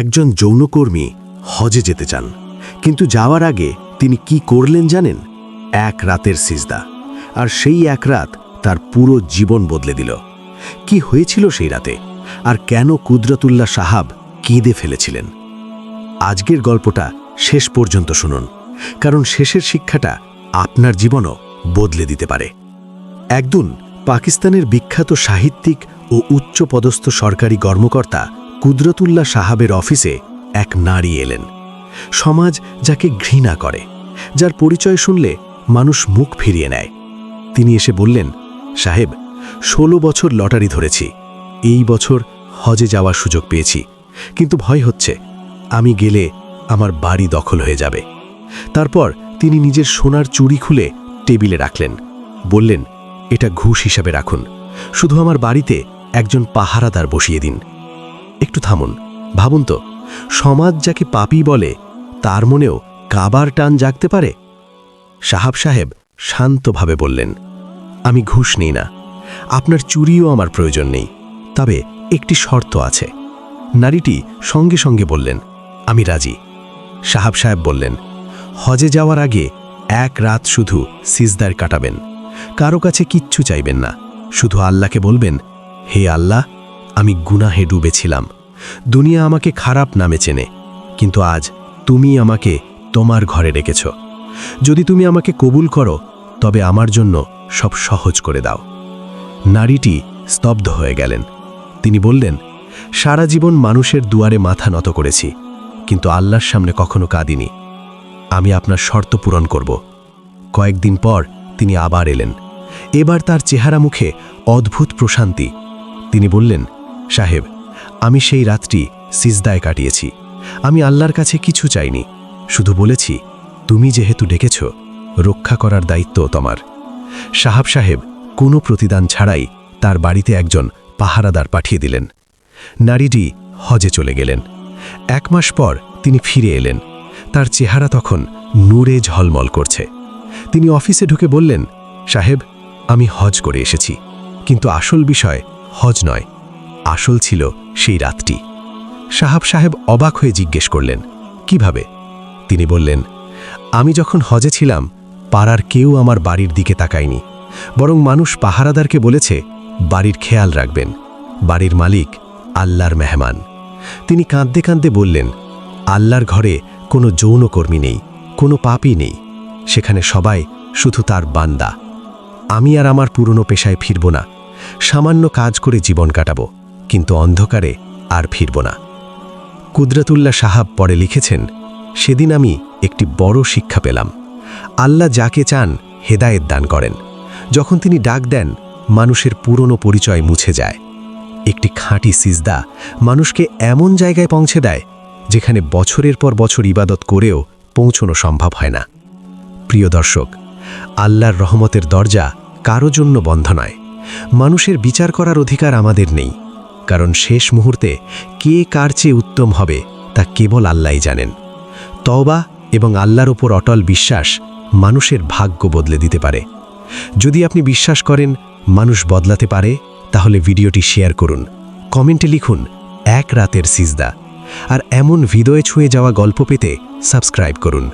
একজন যৌনকর্মী হজে যেতে চান, কিন্তু যাওয়ার আগে তিনি কি করলেন জানেন? এক রাতের সিজদা, আর সেই এক রাত তার পুরো জীবন বদলে দিল। কি হয়েছিল সেই রাতে? আর কেন কুদরতুল্লাহ সাহাব কেঁদে ফেলেছিলেন? আজকের গল্পটা শেষ পর্যন্ত শুনুন, কারণ শেষের শিক্ষাটা আপনার জীবনও বদলে দিতে পারে। একদিন পাকিস্তানের বিখ্যাত সাহিত্যিক ও উচ্চপদস্থ সরকারি কর্মকর্তা কুদরতুল্লাহ সাহাবের অফিসে এক নারী এলেন। সমাজ যাকে ঘৃণা করে, যার পরিচয় শুনলে মানুষ মুখ ফিরিয়ে নেয়। তিনি এসে বললেন, সাহেব, ষোলো বছর লটারি ধরেছি। এই বছর হজে যাওয়ার সুযোগ পেয়েছি। কিন্তু ভয় হচ্ছে, আমি গেলে আমার বাড়ি দখল হয়ে যাবে। তারপর তিনি নিজের সোনার চুরি খুলে টেবিলে রাখলেন। বললেন, এটা ঘুষ হিসাবে রাখুন। শুধু আমার বাড়িতে একজন পাহারাদার বসিয়ে দিন। একটু থামুন। ভাবুন তো, সমাজ যাকে পাপি বলে, তার মনেও কাবার টান জাগতে পারে? সাহাব সাহেব শান্তভাবে বললেন, আমি ঘুষ নিই না। আপনার চুরিও আমার প্রয়োজন নেই। তবে একটি শর্ত আছে। নারীটি সঙ্গে সঙ্গে বললেন, আমি রাজি। সাহাব সাহেব বললেন, হজে যাওয়ার আগে এক রাত শুধু সিজদার কাটাবেন। কারও কাছে কিচ্ছু চাইবেন না। শুধু আল্লাহকে বলবেন, হে আল্লাহ আমি গুনাহে ডুবেছিলাম। দুনিয়া আমাকে খারাপ নামে চেনে, কিন্তু আজ তুমি আমাকে তোমার ঘরে রেখেছ যদি তুমি আমাকে কবুল করো, তবে আমার জন্য সব সহজ করে দাও। নারীটি স্তব্ধ হয়ে গেলেন। তিনি বললেন, সারা জীবন মানুষের দুয়ারে মাথা নত করেছি, কিন্তু আল্লাহর সামনে কখনো কাঁদিনি। আমি আপনার শর্ত পূরণ করব। কয়েকদিন পর তিনি আবার এলেন। এবার তার চেহারা মুখে অদ্ভুত প্রশান্তি। তিনি বললেন সাহেব, আমি সেই রাতটি সিজদায় কাটিয়েছি। আমি আল্লাহর কাছে কিছু চাইনি। শুধু বলেছি, তুমি যেহেতু ডেকেছ, রক্ষা করার দায়িত্ব তোমার। সাহাব সাহেব, কোনো প্রতিদান ছাড়াই তার বাড়িতে একজন পাহারাদার পাঠিয়ে দিলেন। নারীটি হজে চলে গেলেন। এক মাস পর তিনি ফিরে এলেন। তার চেহারা তখন নূরে ঝলমল করছে। তিনি অফিসে ঢুকে বললেন, সাহেব, আমি হজ করে এসেছি। কিন্তু আসল বিষয় হজ নয় আসল ছিল সেই রাতটি। সাহাব সাহেব অবাক হয়ে জিজ্ঞেস করলেন, কীভাবে? তিনি বললেন, আমি যখন হজে ছিলাম, পাড়ার কেউ আমার বাড়ির দিকে তাকায়নি। বরং মানুষ পাহারাদারকে বলেছে, বাড়ির খেয়াল রাখবেন। বাড়ির মালিক আল্লাহর মেহমান। তিনি কাঁদতে কাঁদতে বললেন, আল্লাহর ঘরে কোনো যৌনকর্মী নেই, কোনো পাপই নেই। সেখানে সবাই শুধু তার বান্দা। আমি আর আমার পুরনো পেশায় ফিরব না। সামান্য কাজ করে জীবন কাটাবো। কিন্তু অন্ধকারে আর ফিরব না। কুদরতুল্লাহ সাহাব পরে লিখেছেন, সেদিন আমি একটি বড় শিক্ষা পেলাম। আল্লাহ যাকে চান হেদায়েত দান করেন। যখন তিনি ডাক দেন, মানুষের পুরনো পরিচয় মুছে যায়। একটি খাঁটি সিজদা মানুষকে এমন জায়গায় পৌঁছে দেয়, যেখানে বছরের পর বছর ইবাদত করেও পৌঁছনো সম্ভব হয় না। প্রিয় দর্শক, আল্লাহর রহমতের দরজা কারও জন্য বন্ধ নয়। মানুষের বিচার করার অধিকার আমাদের নেই। কারণ শেষ মুহূর্তে কে কার চেয়ে উত্তম হবে তা কেবল আল্লাহই জানেন। তওবা এবং আল্লাহর ওপর অটল বিশ্বাস মানুষের ভাগ্য বদলে দিতে পারে। যদি আপনি বিশ্বাস করেন মানুষ বদলাতে পারে, তাহলে ভিডিওটি শেয়ার করুন। কমেন্টে লিখুন, এক রাতের সিজদা। আর এমন হৃদয়ে ছুঁয়ে যাওয়া গল্প পেতে সাবস্ক্রাইব করুন।